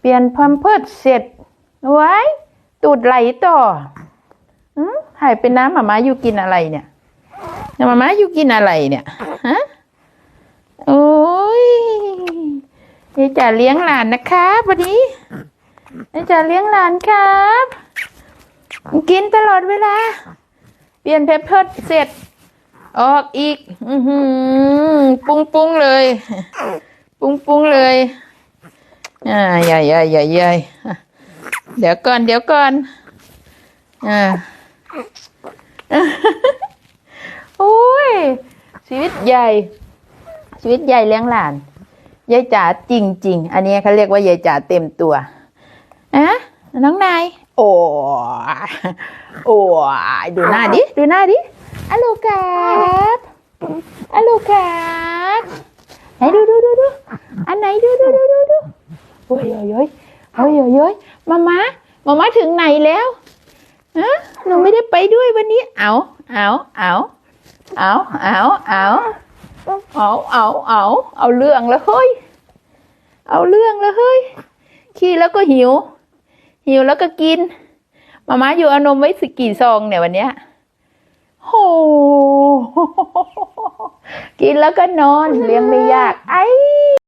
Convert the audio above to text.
เปลี่ยนพัมเพิร์สเสร็จไว้ตูดไหลต่ออืมหายเป็นน้ำหมามาอยู่กินอะไรเนี่ยหมามาอยู่กินอะไรเนี่ยฮะโอ้ยยายจ๋าเลี้ยงหลานนะครับวันนี้ยายจ๋าเลี้ยงหลานครับ กินตลอดเวลา เปลี่ยนเพปเพิร์เสร็จ ออกอีก อือหือปุ้งปุ้งเลย ปุ้งปุ้ง อ่าใหญ่ใหญ่ใหญ่ใหญ่เดี๋ยวก่อน เดี๋ยวก่อนอ่าโอ้ย ชีวิตใหญ่ ชีวิตใหญ่เลี้ยงหลานยายจ๋าจริง ๆ อันนี้เขาเรียกว่ายายจ๋าเต็มตัวอะน้องนาย โอ้โอ้ดูหน้าดิ ดูหน้าดิอะโลครับอะโลครับไหนดูดูดูดู โอ้ยโอ้ยโอ้ยโอ้ยโอ้ยยมามามามาถึงไหนแล้วฮะหนูไม่ได้ไปด้วยวันนี้ เอาเอาเอาเอาเอาเอาเอาเอาเอาเอาเรื่องแล้วเฮ้ย เอาเรื่องแล้วเฮ้ย ขี้แล้วก็หิว หิวแล้วก็กิน มาม่าอยู่อานมไว้สิกี่ซองเนี่ยวันเนี้ยโห กินแล้วก็นอนเลี้ยงไม่ยาก ไอ้